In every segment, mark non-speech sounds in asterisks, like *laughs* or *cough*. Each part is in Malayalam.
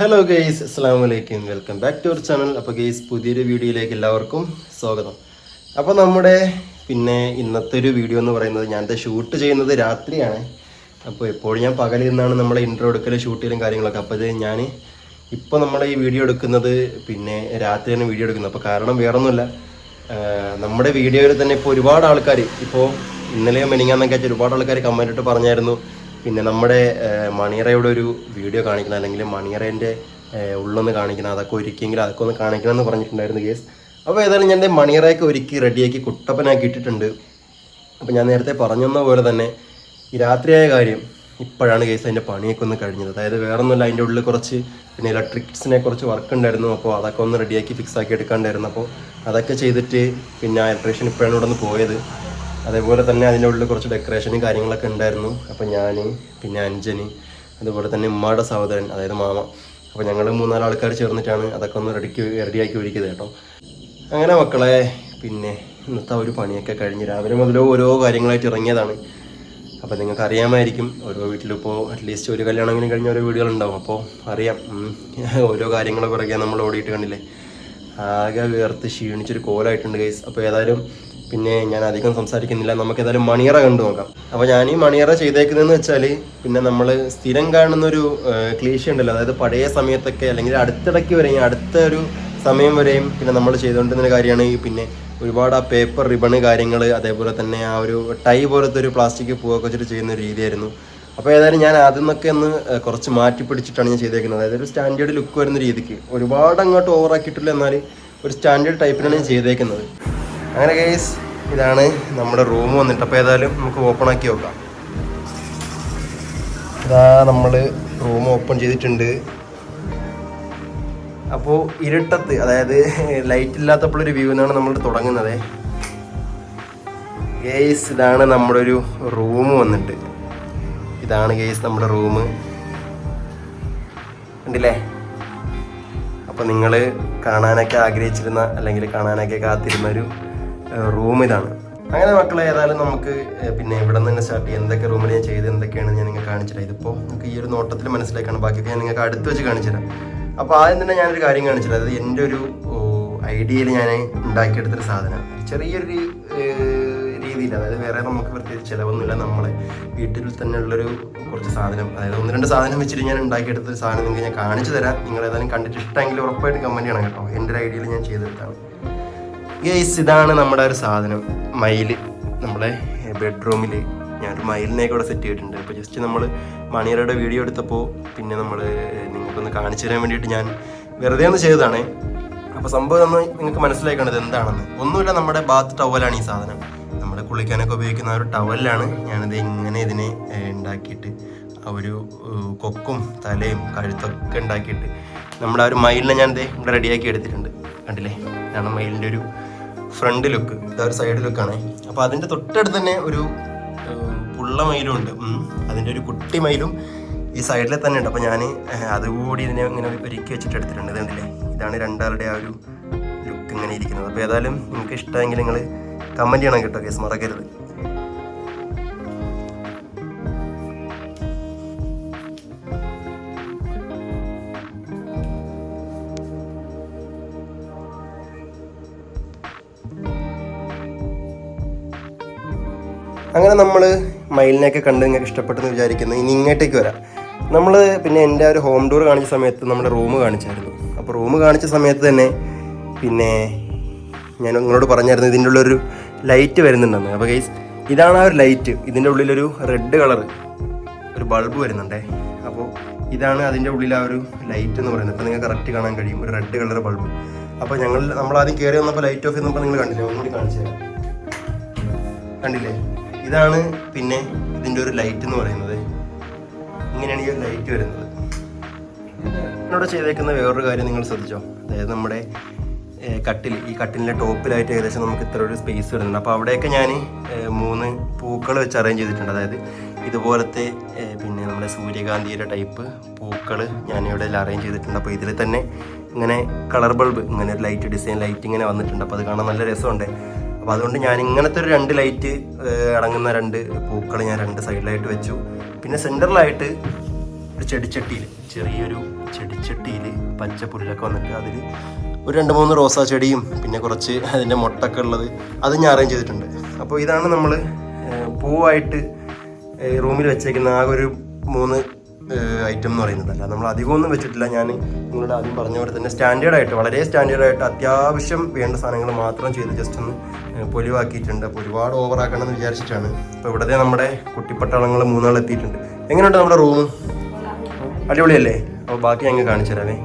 ഹലോ ഗെയ്സ് അസ്സാം വലൈക്കും welcome back to our channel അപ്പോൾ ഗെയ്സ് പുതിയൊരു വീഡിയോയിലേക്ക് എല്ലാവർക്കും സ്വാഗതം. അപ്പോൾ നമ്മുടെ പിന്നെ ഇന്നത്തെ ഒരു വീഡിയോ എന്ന് പറയുന്നത് ഞാനത് ഷൂട്ട് ചെയ്യുന്നത് രാത്രിയാണ്. അപ്പോൾ എപ്പോഴും ഞാൻ പകലിൽ നിന്നാണ് നമ്മളെ ഇൻട്രോ എടുക്കൽ ഷൂട്ട് ചെയ്യലും കാര്യങ്ങളൊക്കെ. അപ്പോൾ ഇത് ഞാൻ ഇപ്പോൾ നമ്മൾ ഈ വീഡിയോ എടുക്കുന്നത് പിന്നെ രാത്രിയാണ് വീഡിയോ എടുക്കുന്നത്. അപ്പോൾ കാരണം വേറൊന്നുമില്ല. നമ്മുടെ വീഡിയോയിൽ തന്നെ ഇപ്പോൾ ഒരുപാട് ആൾക്കാർ ഇപ്പോൾ ഇന്നലെയോ മെനിങ്ങാന്നൊക്കെ വെച്ചാൽ ഒരുപാട് ആൾക്കാർ കമന്റ് ഇട്ട് പറഞ്ഞായിരുന്നു. പിന്നെ നമ്മുടെ മണിയറയുടെ ഒരു വീഡിയോ കാണിക്കണം അല്ലെങ്കിൽ മണിയറേന്റെ ഉള്ളൊന്ന് കാണിക്കണം അതൊക്കെ ഒരുക്കിയെങ്കിൽ അതൊക്കെ ഒന്ന് കാണിക്കണം എന്ന് പറഞ്ഞിട്ടുണ്ടായിരുന്നു കേസ് അപ്പോൾ ഏതായാലും ഞാൻ മണിയറയൊക്കെ ഒരുക്കി റെഡിയാക്കി കുട്ടപ്പനാക്കി ഇട്ടിട്ടുണ്ട് അപ്പോൾ ഞാൻ നേരത്തെ പറഞ്ഞെന്ന പോലെ തന്നെ ഈ രാത്രിയായ കാര്യം ഇപ്പോഴാണ് കേസ് അതിന്റെ പണിയൊക്കെ ഒന്ന് കഴിഞ്ഞത്. അതായത് വേറൊന്നുമില്ല അതിന്റെ ഉള്ളിൽ കുറച്ച് പിന്നെ ഇലക്ട്രിക്സിനെ കുറച്ച് വർക്ക് ഉണ്ടായിരുന്നു. അപ്പോൾ അതൊക്കെ ഒന്ന് റെഡിയാക്കി ഫിക്സ് ആക്കി എടുക്കാണ്ടായിരുന്നു. അപ്പോൾ അതൊക്കെ ചെയ്തിട്ട് പിന്നെ ഇലക്ട്രീഷ്യൻ ഇപ്പോഴാണ് ഇവിടെ നിന്ന് പോയത്. അതേപോലെ തന്നെ അതിന്റെ ഉള്ളിൽ കുറച്ച് ഡെക്കറേഷനും കാര്യങ്ങളൊക്കെ ഉണ്ടായിരുന്നു. അപ്പോൾ ഞാൻ പിന്നെ അഞ്ജന് അതുപോലെ തന്നെ ഉമ്മയുടെ സഹോദരൻ അതായത് മാമ. അപ്പോൾ ഞങ്ങൾ മൂന്നാൽ ആൾക്കാർ ചേർന്നിട്ടാണ് അതൊക്കെ ഒന്ന് റെഡിക്ക് റെഡിയാക്കി ഒരുക്കിയത് കേട്ടോ. അങ്ങനെ മക്കളെ പിന്നെ ഇന്നത്തെ ഒരു പണിയൊക്കെ കഴിഞ്ഞ് രാവിലെ മുതലോ ഓരോ കാര്യങ്ങളായിട്ട് ഇറങ്ങിയതാണ്. അപ്പോൾ നിങ്ങൾക്ക് അറിയാമായിരിക്കും ഓരോ വീട്ടിലും ഇപ്പോൾ അറ്റ്ലീസ്റ്റ് ഒരു കല്യാണമെങ്കിലും കഴിഞ്ഞ ഓരോ വീടുകളുണ്ടാവും അപ്പോൾ അറിയാം *laughs* ഓരോ കാര്യങ്ങൾ പിറകെ നമ്മൾ ഓടിയിട്ട് കണ്ടില്ലേ. ആകെ വേർത്ത് ക്ഷീണിച്ചൊരു കോലായിട്ടുണ്ട് ഗൈസ് അപ്പോൾ ഏതായാലും പിന്നെ ഞാൻ അധികം സംസാരിക്കുന്നില്ല. നമുക്ക് ഏതായാലും മണിയറ കണ്ടു നോക്കാം. അപ്പോൾ ഞാൻ ഈ മണിയറ ചെയ്തേക്കുന്നതെന്ന് വെച്ചാൽ പിന്നെ നമ്മൾ സ്ഥിരം കാണുന്നൊരു ക്ലീശ ഉണ്ടല്ലോ. അതായത് പഴയ സമയത്തൊക്കെ അല്ലെങ്കിൽ അടുത്തിടയ്ക്ക് വരെയും അടുത്ത ഒരു സമയം വരെയും പിന്നെ നമ്മൾ ചെയ്തുകൊണ്ടിരുന്ന കാര്യമാണ് ഈ പിന്നെ ഒരുപാട് ആ പേപ്പർ റിബണ് കാര്യങ്ങൾ അതേപോലെ തന്നെ ആ ഒരു ടൈ പോലത്തെ ഒരു പ്ലാസ്റ്റിക് പൂവൊക്കെ വെച്ചിട്ട് ചെയ്യുന്ന ഒരു രീതിയായിരുന്നു. അപ്പോൾ ഏതായാലും ഞാൻ അതിൽ നിന്നൊക്കെ ഒന്ന് കുറച്ച് മാറ്റി പിടിച്ചിട്ടാണ് ഞാൻ ചെയ്തേക്കുന്നത്. അതായത് ഒരു സ്റ്റാൻഡേർഡ് ലുക്ക് വരുന്ന രീതിക്ക്. ഒരുപാട് അങ്ങോട്ട് ഓവറാക്കിയിട്ടില്ല എന്നാൽ ഒരു സ്റ്റാൻഡേർഡ് ടൈപ്പിലാണ് ഞാൻ ചെയ്തേക്കുന്നത്. അങ്ങനെ കേസ് ഇതാണ് നമ്മുടെ റൂം വന്നിട്ട്. അപ്പോൾ ഏതായാലും നമുക്ക് ഓപ്പൺ ആക്കി നോക്കാം. ഇതാ നമ്മൾ റൂം ഓപ്പൺ ചെയ്തിട്ടുണ്ട്. അപ്പോൾ ഇരുട്ടത്ത് അതായത് ലൈറ്റ് ഇല്ലാത്തപ്പോഴൊരു വ്യൂ എന്നാണ് നമ്മൾ തുടങ്ങുന്നത്. ഗേസ് ഇതാണ് നമ്മുടെ ഒരു റൂം വന്നിട്ട്. ഇതാണ് ഗേസ് നമ്മുടെ റൂം ഉണ്ടല്ലേ അപ്പോൾ നിങ്ങൾ കാണാനൊക്കെ ആഗ്രഹിച്ചിരുന്ന അല്ലെങ്കിൽ കാണാനൊക്കെ കാത്തിരുന്ന ഒരു റൂം ഇതാണ്. അങ്ങനെ മക്കളെ ഏതായാലും നമുക്ക് പിന്നെ ഇവിടെ നിന്ന് തന്നെ സ്റ്റാർട്ട് ചെയ്യാം. എന്തൊക്കെ റൂമിൽ ഞാൻ ചെയ്ത് എന്തൊക്കെയാണ് ഞാൻ നിങ്ങൾക്ക് കാണിച്ചത് ഇതിപ്പോൾ നിങ്ങൾക്ക് ഈ ഒരു നോട്ടത്തിൽ മനസ്സിലാക്കാണ്. ബാക്കിയൊക്കെ ഞാൻ നിങ്ങൾക്ക് അടുത്ത് വെച്ച് കാണിച്ചു തരാം. അപ്പോൾ ആദ്യം തന്നെ ഞാനൊരു കാര്യം കാണിച്ചത് അതായത് എന്റെ ഒരു ഐഡിയയിൽ ഞാൻ ഉണ്ടാക്കിയെടുത്തൊരു സാധനം. ചെറിയൊരു രീതിയിൽ അതായത് വേറെ നമുക്ക് പ്രത്യേകിച്ച് ചിലവൊന്നുമില്ല. നമ്മളെ വീട്ടിൽ തന്നെ ഉള്ളൊരു കുറച്ച് സാധനം അതായത് ഒന്ന് രണ്ട് സാധനം വെച്ചിട്ട് ഞാൻ ഉണ്ടാക്കിയെടുത്തൊരു സാധനം നിങ്ങൾക്ക് ഞാൻ കാണിച്ചു തരാം. നിങ്ങൾ ഏതായാലും കണ്ടിട്ട് ഇഷ്ടമെങ്കിൽ ഉറപ്പായിട്ട് കമന്റ് ചെയ്യണം കേട്ടോ. എന്റെ ഒരു ഐഡിയയിൽ ഞാൻ ചെയ്തെടുത്താണ്. ഗേസ് ഇതാണ് നമ്മുടെ ഒരു സാധനം. മയിൽ. നമ്മുടെ ബെഡ്റൂമിൽ ഞാനൊരു മയിലിനെ കൂടെ സെറ്റ് ചെയ്തിട്ടുണ്ട്. അപ്പോൾ ജസ്റ്റ് നമ്മൾ മണിയറയുടെ വീഡിയോ എടുത്തപ്പോൾ പിന്നെ നമ്മൾ നിങ്ങൾക്കൊന്ന് കാണിച്ചു തരാൻ വേണ്ടിയിട്ട് ഞാൻ വെറുതെ ഒന്ന് ചെയ്തതാണേ. അപ്പോൾ സംഭവം ഒന്ന് നിങ്ങൾക്ക് മനസ്സിലാക്കണത് എന്താണെന്ന്. ഒന്നുമില്ല നമ്മുടെ ബാത്ത് ടവലാണ് ഈ സാധനം. നമ്മൾ കുളിക്കാനൊക്കെ ഉപയോഗിക്കുന്ന ഒരു ടവലിലാണ് ഞാനിത് ഇങ്ങനെ ഇതിനെ ഉണ്ടാക്കിയിട്ട് ആ ഒരു കൊക്കും തലയും കഴുത്തൊക്കെ ഉണ്ടാക്കിയിട്ട് നമ്മുടെ ആ ഒരു മയിലിനെ ദേ ഇവിടെ റെഡിയാക്കി എടുത്തിട്ടുണ്ട്. കണ്ടില്ലേ? ഇതാണ് മയിലിന്റെ ഒരു ഫ്രണ്ട് ലുക്ക് ഇതാ ഒരു സൈഡ് ലുക്കാണ്. അപ്പോൾ അതിന്റെ തൊട്ടടുത്ത് തന്നെ ഒരു പുള്ള മയിലും ഉണ്ട്. അതിന്റെ ഒരു കുട്ടി മയിലും ഈ സൈഡിൽ തന്നെ ഉണ്ട്. അപ്പോൾ ഞാൻ അതുകൂടി ഇതിനെ ഇങ്ങനെ ഒരുക്കി വെച്ചിട്ട് എടുത്തിട്ടുണ്ട്. ഇത് ഇതാണ് രണ്ടാളുടെ ആ ഒരു ലുക്ക് ഇങ്ങനെ ഇരിക്കുന്നത്. അപ്പോൾ ഏതായാലും നിങ്ങൾക്ക് ഇഷ്ടമെങ്കിൽ നിങ്ങൾ കമന്റ് ചെയ്യണം കേട്ടോ കേസ് മറക്കരുത്. അങ്ങനെ നമ്മൾ മയിലിനെയൊക്കെ കണ്ട് നിങ്ങൾക്ക് ഇഷ്ടപ്പെട്ടെന്ന് വിചാരിക്കുന്നു. ഇനി ഇങ്ങോട്ടേക്ക് വരാം. നമ്മൾ പിന്നെ എന്റെ ഒരു ഹോം ടൂർ കാണിച്ച സമയത്ത് നമ്മുടെ റൂം കാണിച്ചായിരുന്നു. അപ്പോൾ റൂം കാണിച്ച സമയത്ത് തന്നെ പിന്നെ ഞാൻ നിങ്ങളോട് പറഞ്ഞായിരുന്നു ഇതിന്റെ ഉള്ളൊരു ലൈറ്റ് വരുന്നുണ്ടെന്ന്. അപ്പോൾ ഗൈസ് ഇതാണ് ആ ഒരു ലൈറ്റ് ഇതിന്റെ ഉള്ളിലൊരു റെഡ് കളർ ഒരു ബൾബ് വരുന്നുണ്ടേ. അപ്പോൾ ഇതാണ് അതിന്റെ ഉള്ളിൽ ആ ഒരു ലൈറ്റ് എന്ന് പറയുന്നത്. അപ്പോൾ നിങ്ങൾക്ക് കറക്റ്റ് കാണാൻ കഴിയും. ഒരു റെഡ് കളർ ബൾബ് അപ്പോൾ ഞങ്ങൾ നമ്മൾ ആദ്യം കയറി വന്നപ്പോൾ ലൈറ്റ് ഓഫ് ചെയ്യുന്നപ്പോൾ നിങ്ങൾ കണ്ടില്ലേ? ഒന്നുകൂടി കാണിച്ചു തരാം. കണ്ടില്ലേ? ഇതാണ് പിന്നെ ഇതിന്റെ ഒരു ലൈറ്റ് എന്ന് പറയുന്നത്. ഇങ്ങനെയാണ് ഈ ലൈറ്റ് വരുന്നത്. എന്നോട് ചെയ്തേക്കുന്ന വേറൊരു കാര്യം നിങ്ങൾ ശ്രദ്ധിച്ചോ? അതായത് നമ്മുടെ കട്ടിൽ ഈ കട്ടിലിന്റെ ടോപ്പിലായിട്ട് ഏകദേശം നമുക്ക് ഇത്ര ഒരു സ്പേസ് വരുന്നുണ്ട്. അപ്പോൾ അവിടെയൊക്കെ ഞാൻ മൂന്ന് പൂക്കൾ വെച്ച് അറേഞ്ച് ചെയ്തിട്ടുണ്ട്. അതായത് ഇതുപോലത്തെ പിന്നെ നമ്മുടെ സൂര്യകാന്തിയുടെ ടൈപ്പ് പൂക്കൾ ഞാനിവിടെ അറേഞ്ച് ചെയ്തിട്ടുണ്ട്. അപ്പോൾ ഇതിൽ തന്നെ ഇങ്ങനെ കളർ ബൾബ് ഇങ്ങനെ ഒരു ലൈറ്റ് ഡിസൈൻ ലൈറ്റ് ഇങ്ങനെ വന്നിട്ടുണ്ട്. അപ്പോൾ അത് കാണാൻ നല്ല രസമുണ്ട്. അപ്പോൾ അതുകൊണ്ട് ഞാൻ ഇങ്ങനത്തെ ഒരു രണ്ട് ലൈറ്റ് അടങ്ങുന്ന രണ്ട് പൂക്കൾ ഞാൻ രണ്ട് സൈഡിലായിട്ട് വെച്ചു. പിന്നെ സെന്ററിലായിട്ട് ഒരു ചെടിച്ചട്ടിയിൽ ചെറിയൊരു ചെടിച്ചട്ടിയിൽ പച്ച പുല്ലൊക്കെ വന്നിട്ട് അതിൽ ഒരു രണ്ട് മൂന്ന് റോസാ ചെടിയും പിന്നെ കുറച്ച് അതിന്റെ മുട്ടൊക്കെ ഉള്ളത് അത് ഞാൻ അറേഞ്ച് ചെയ്തിട്ടുണ്ട്. അപ്പോൾ ഇതാണ് നമ്മൾ പൂവായിട്ട് റൂമിൽ വെച്ചേക്കുന്ന ആ ഒരു മൂന്ന് ഐറ്റം എന്ന് പറയുന്നത്. അല്ല നമ്മൾ അധികമൊന്നും വെച്ചിട്ടില്ല. ഞാൻ നിങ്ങളോട് ആദ്യം പറഞ്ഞ പോലെ തന്നെ സ്റ്റാൻഡേർഡ് ആയിട്ട് വളരെ സ്റ്റാൻഡേർഡ് ആയിട്ട് അത്യാവശ്യം വേണ്ട സാധനങ്ങൾ മാത്രം ചെയ്ത് ജസ്റ്റ് ഒന്ന് പൊലിവാക്കിയിട്ടുണ്ട്. അപ്പോൾ ഒരുപാട് എന്ന് വിചാരിച്ചിട്ടാണ്. അപ്പോൾ ഇവിടത്തെ നമ്മുടെ കുട്ടിപ്പട്ടാളങ്ങൾ മൂന്നാൾ എത്തിയിട്ടുണ്ട്. എങ്ങനെയുണ്ട് നമ്മുടെ റൂം അടിപൊളിയല്ലേ? അപ്പോൾ ബാക്കി ഞങ്ങൾ കാണിച്ചു തരാമേ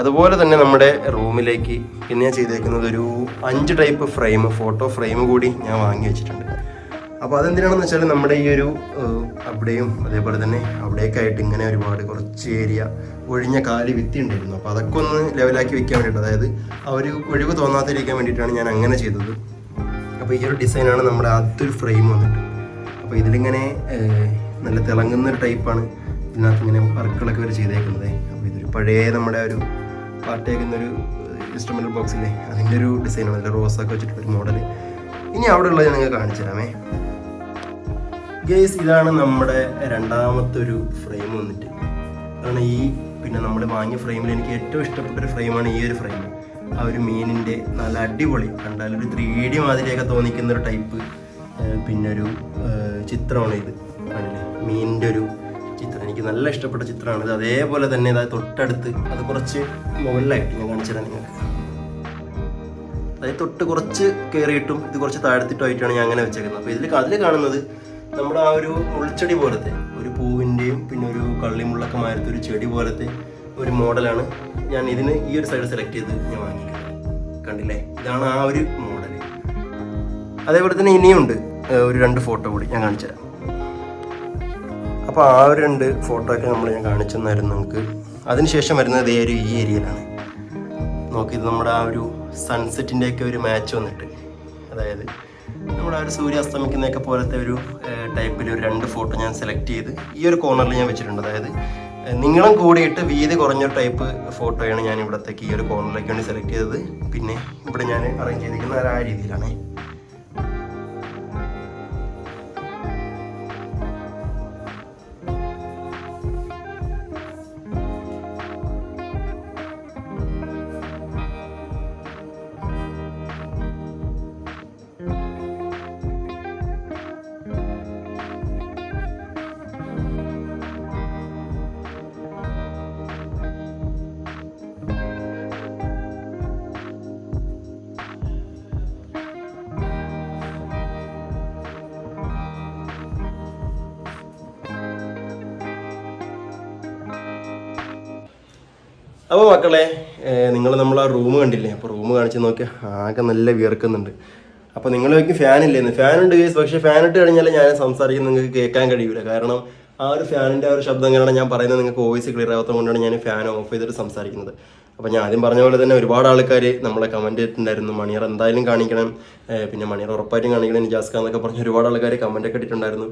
അതുപോലെ തന്നെ നമ്മുടെ റൂമിലേക്ക് പിന്നെ ഞാൻ ചെയ്തേക്കുന്നത് ഒരു അഞ്ച് ടൈപ്പ് ഫ്രെയിം ഫോട്ടോ ഫ്രെയിം കൂടി ഞാൻ വാങ്ങി വെച്ചിട്ടുണ്ട്. അപ്പോൾ അതെന്തിനാണെന്ന് വെച്ചാൽ നമ്മുടെ ഈ ഒരു അവിടെയും അതേപോലെ തന്നെ അവിടേക്കായിട്ട് ഇങ്ങനെ ഒരുപാട് കുറച്ച് ഏരിയ ഒഴിഞ്ഞ കാൽ വിത്തി ഉണ്ടായിരുന്നു അപ്പോൾ അതൊക്കെ ഒന്ന് ലെവലാക്കി വെക്കാൻ വേണ്ടിയിട്ട് അതായത് ആ ഒരു ഒഴിവ് തോന്നാതിരിക്കാൻ വേണ്ടിയിട്ടാണ് ഞാൻ അങ്ങനെ ചെയ്തത്. അപ്പോൾ ഈ ഒരു ഡിസൈനാണ് നമ്മുടെ ആദ്യത്തെ ഫ്രെയിം വന്നിട്ട്. അപ്പോൾ ഇതിലിങ്ങനെ നല്ല തിളങ്ങുന്ന ഒരു ടൈപ്പാണ് ഇതിനകത്ത് ഇങ്ങനെ വർക്കുകളൊക്കെ ഇവർ ചെയ്തേക്കുന്നത്. അപ്പോൾ ഇതൊരു പഴയ നമ്മുടെ ഒരു പാട്ടേക്കുന്ന ഒരു ഇൻസ്ട്രുമെന്റൽ ബോക്സില്ലേ അതിന്റെ ഒരു ഡിസൈനാണ്. നല്ല റോസൊക്കെ വെച്ചിട്ടുള്ള ഒരു മോഡൽ ഇനി അവിടെ ഉള്ളത് ഞാൻ നിങ്ങൾക്ക് കാണിച്ചു തരാമേ. ഗേസ് ഇതാണ് നമ്മുടെ രണ്ടാമത്തെ ഒരു ഫ്രെയിം വന്നിട്ട്. അതാണ് ഈ പിന്നെ നമ്മൾ വാങ്ങിയ ഫ്രെയിമിൽ എനിക്ക് ഏറ്റവും ഇഷ്ടപ്പെട്ട ഒരു ഫ്രെയിമാണ് ഈ ഒരു ഫ്രെയിം ആ ഒരു മീനിന്റെ നല്ല അടിപൊളി കണ്ടാൽ ഒരു ത്രീ ഡി മാതിരിയൊക്കെ തോന്നിക്കുന്ന ഒരു ടൈപ്പ് പിന്നെ ഒരു ചിത്രമാണ് ഇത്. കണ്ടില്ലേ മീനിന്റെ ഒരു ചിത്രം. എനിക്ക് നല്ല ഇഷ്ടപ്പെട്ട ചിത്രമാണ് ഇത്. അതേപോലെ തന്നെ ഇതാ തൊട്ടടുത്ത് അത് കുറച്ച് മുകളിലായിട്ട് ഞാൻ കാണിച്ചു തരാം നിങ്ങൾക്ക്. അതായത് തൊട്ട് കുറച്ച് കയറിയിട്ടും ഇത് കുറച്ച് താഴ്ത്തിട്ടുമായിട്ടാണ് ഞാൻ അങ്ങനെ വെച്ചേക്കുന്നത്. അപ്പോൾ ഇതിൽ അതിൽ കാണുന്നത് നമ്മുടെ ആ ഒരു മുൾച്ചെടി പോലത്തെ ഒരു പൂവിന്റെയും പിന്നെ ഒരു കള്ളിമുള്ളൊക്കെ മാരത്തെ ഒരു ചെടി പോലത്തെ ഒരു മോഡലാണ് ഞാൻ ഇതിന് ഈ ഒരു സൈഡ് സെലക്ട് ചെയ്ത് ഞാൻ വാങ്ങിക്കുന്നത്. കണ്ടില്ലേ? ഇതാണ് ആ ഒരു മോഡൽ അതേപോലെ തന്നെ ഇനിയുണ്ട് ഒരു രണ്ട് ഫോട്ടോ കൂടി ഞാൻ കാണിച്ചു തരാം. അപ്പോൾ ആ ഒരു രണ്ട് ഫോട്ടോ ഒക്കെ നമ്മൾ ഞാൻ കാണിച്ചു തന്നായിരുന്നു നമുക്ക് അതിനുശേഷം വരുന്നത് ഈ ഒരു ഈ ഏരിയയിലാണ്. നോക്കിയത് നമ്മുടെ ആ ഒരു സൺസെറ്റിന്റെ ഒക്കെ ഒരു മാച്ച് വന്നിട്ട്. അതായത് നമ്മുടെ ഒരു സൂര്യ അസ്തമിക്കുന്നതൊക്കെ പോലത്തെ ഒരു ടൈപ്പിൽ ഒരു രണ്ട് ഫോട്ടോ ഞാൻ സെലക്ട് ചെയ്ത് ഈ ഒരു കോർണറിൽ ഞാൻ വെച്ചിട്ടുണ്ട്. അതായത് നിങ്ങളും കൂടിയിട്ട് വീതി കുറഞ്ഞ ടൈപ്പ് ഫോട്ടോയാണ് ഞാൻ ഇവിടത്തേക്ക് ഈ ഒരു കോർണറിലേക്ക് വേണ്ടി സെലക്ട് ചെയ്തത്. പിന്നെ ഇവിടെ ഞാൻ അറേഞ്ച് ചെയ്തിരിക്കുന്നത് ആ രീതിയിലാണേ. അപ്പോൾ മക്കളെ നിങ്ങൾ നമ്മൾ ആ റൂം കണ്ടില്ലേ? അപ്പോൾ റൂം കാണിച്ച് നോക്കി ആകെ നല്ല വിയർക്കുന്നുണ്ട്. അപ്പോൾ നിങ്ങൾ വയ്ക്കും ഫാൻ ഇല്ലേന്ന് ഫാൻ ഉണ്ട് കേസ് പക്ഷേ ഫാൻ ഇട്ട് കഴിഞ്ഞാൽ ഞാൻ സംസാരിക്കുന്നത് നിങ്ങൾക്ക് കേൾക്കാൻ കഴിയില്ല കാരണം ആ ഒരു ഫാനിന്റെ ആ ഒരു ശബ്ദം കാരണം ഞാൻ പറയുന്നത് നിങ്ങൾക്ക് വോയിസ് ക്ലിയർ ആവാത്തത് കൊണ്ടാണ് ഞാൻ ഫാൻ ഓഫ് ചെയ്തിട്ട് സംസാരിക്കുന്നത്. അപ്പോൾ ഞാൻ ആദ്യം പറഞ്ഞ പോലെ തന്നെ ഒരുപാട് ആൾക്കാർ നമ്മളെ കമന്റ് ചെയ്തിട്ടുണ്ടായിരുന്നു മണിയർ എന്തായാലും കാണിക്കണം. പിന്നെ മണിയർ ഉറപ്പായിട്ടും കാണിക്കണം. ജാസ്ക എന്നൊക്കെ പറഞ്ഞ് ഒരുപാട് ആൾക്കാർ കമന്റൊക്കെ ഇട്ടിട്ടുണ്ടായിരുന്നു.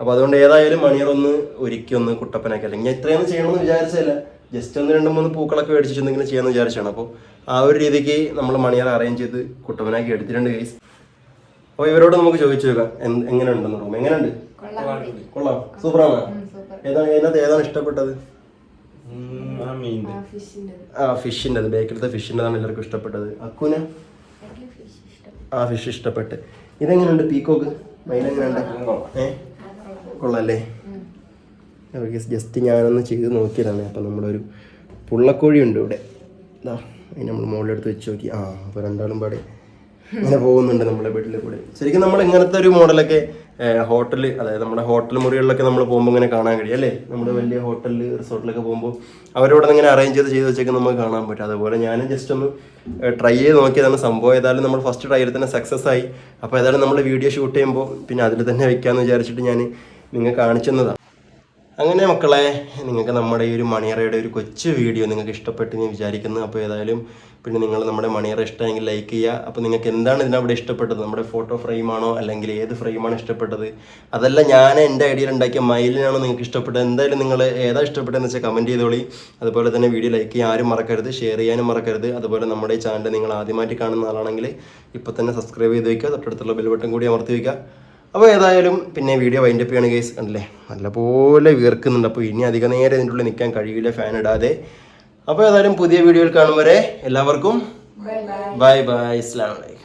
അപ്പോൾ അതുകൊണ്ട് ഏതായാലും മണിയർ ഒന്ന് ഒരുക്കി ഒന്ന് കുട്ടപ്പനാക്കി. അല്ലെങ്കിൽ ഞാൻ ഇത്രയൊന്നും ചെയ്യണമെന്ന് വിചാരിച്ചല്ല ജസ്റ്റ് ഒന്ന് രണ്ട് മൂന്ന് പൂക്കളൊക്കെ മേടിച്ചിട്ട് എന്തെങ്കിലും ചെയ്യാമെന്ന് വിചാരിച്ചാണ്. അപ്പോൾ ആ ഒരു രീതിക്ക് നമ്മൾ മണിയർ അറേഞ്ച് ചെയ്ത് കുട്ടവനാക്കി എടുത്തിട്ടുണ്ട് ഗൈസ് അപ്പോൾ ഇവരോട് നമുക്ക് ചോദിച്ചു നോക്കാം. എങ്ങനെ എങ്ങനെയുണ്ടെന്ന് റൂം? എങ്ങനെയുണ്ട്? കൊള്ളാം. സൂപ്പറാണ്. ഏതാണ് അതിനകത്ത് ഏതാണ് ഇഷ്ടപ്പെട്ടത്? ആ ഫിഷിന്റെ അത് ബേക്കിലത്തെ ഫിഷിന്റെതാണ് എല്ലാവർക്കും ഇഷ്ടപ്പെട്ടത്. അക്കുന? ആ ഫിഷ് ഇഷ്ടപ്പെട്ട്. ഇതെങ്ങനെയുണ്ട്? പീക്കോക്ക്? മൈനെങ്ങനെയുണ്ട് ഏ? കൊള്ളാല്ലേ ജസ്റ്റ് ഞാനൊന്ന് ചെയ്ത് നോക്കിയതാണ്. അപ്പോൾ നമ്മുടെ ഒരു പുള്ളക്കോഴി ഉണ്ട് ഇവിടെ. ഇതാ അതിന് നമ്മൾ മുകളിലെടുത്ത് വെച്ച് നോക്കി. ആ അപ്പോൾ രണ്ടാളും പാടെ ഇങ്ങനെ പോകുന്നുണ്ട് നമ്മുടെ വീട്ടിൽ കൂടെ. ശരിക്കും നമ്മൾ ഇങ്ങനത്തെ ഒരു മോഡലൊക്കെ ഹോട്ടൽ അതായത് നമ്മുടെ ഹോട്ടൽ മുറികളിലൊക്കെ നമ്മൾ പോകുമ്പോൾ ഇങ്ങനെ കാണാൻ കഴിയും അല്ലേ? നമ്മുടെ വലിയ ഹോട്ടലിൽ റിസോർട്ടിലൊക്കെ പോകുമ്പോൾ അവരോട് ഇങ്ങനെ അറേഞ്ച് ചെയ്ത് ചെയ്ത് വെച്ചൊക്കെ നമുക്ക് കാണാൻ പറ്റും. അതുപോലെ ഞാൻ ജസ്റ്റ് ഒന്ന് ട്രൈ ചെയ്ത് നോക്കിയതാണ്. സംഭവം ഏതായാലും നമ്മൾ ഫസ്റ്റ് ട്രൈയിൽ തന്നെ സക്സസ് ആയി. അപ്പോൾ ഏതായാലും നമ്മൾ വീഡിയോ ഷൂട്ട് ചെയ്യുമ്പോൾ പിന്നെ അതിൽ തന്നെ വെക്കാമെന്ന് വിചാരിച്ചിട്ട് ഞാൻ നിങ്ങൾ കാണിച്ചു തന്നതാണ് അങ്ങനെ മക്കളെ നിങ്ങൾക്ക് നമ്മുടെ ഈ ഒരു മണിയറയുടെ ഒരു കൊച്ചു വീഡിയോ നിങ്ങൾക്ക് ഇഷ്ടപ്പെട്ടു ഞാൻ വിചാരിക്കുന്നു. അപ്പോൾ ഏതായാലും പിന്നെ നിങ്ങൾ നമ്മുടെ മണിയറ ഇഷ്ടമെങ്കിൽ ലൈക്ക് ചെയ്യുക. അപ്പോൾ നിങ്ങൾക്ക് എന്താണ് ഇതിനവിടെ ഇഷ്ടപ്പെട്ടത്? നമ്മുടെ ഫോട്ടോ ഫ്രെയിമാണോ അല്ലെങ്കിൽ ഏത് ഫ്രെയിമാണ് ഇഷ്ടപ്പെട്ടത്? അതല്ല ഞാൻ എന്റെ ഐഡിയയിൽ ഉണ്ടാക്കിയ മയിലിനാണോ നിങ്ങൾക്ക് ഇഷ്ടപ്പെട്ടത്? എന്തായാലും നിങ്ങൾ ഏതാ ഇഷ്ടപ്പെട്ടതെന്ന് വെച്ചാൽ കമന്റ് ചെയ്തോളി. അതുപോലെ തന്നെ വീഡിയോ ലൈക്ക് ചെയ്യാൻ ആരും മറക്കരുത് ഷെയർ ചെയ്യാനും മറക്കരുത്. അതുപോലെ നമ്മുടെ ചാനൽ നിങ്ങൾ ആദ്യമായിട്ട് കാണുന്ന ആളാണെങ്കിൽ ഇപ്പോൾ തന്നെ സബ്സ്ക്രൈബ് ചെയ്ത് വയ്ക്കുക തൊട്ടടുത്തുള്ള ബെൽ ബട്ടൺ കൂടി അമർത്തി വയ്ക്കുക അപ്പോൾ ഏതായാലും പിന്നെ വീഡിയോ വൈൻഡ് അപ്പ് ചെയ്യണ കേസ് കണ്ടില്ലേ? നല്ലപോലെ വീർക്കുന്നുണ്ട്. അപ്പോൾ ഇനി അധിക നേരം ഇതിന്റെ ഉള്ളിൽ നിൽക്കാൻ കഴിയില്ല ഫാൻ ഇടാതെ. അപ്പോൾ ഏതായാലും പുതിയ വീഡിയോയിൽ കാണും വരെ. എല്ലാവർക്കും ബൈ ബൈ ഇസ്ലാം വലൈക്കും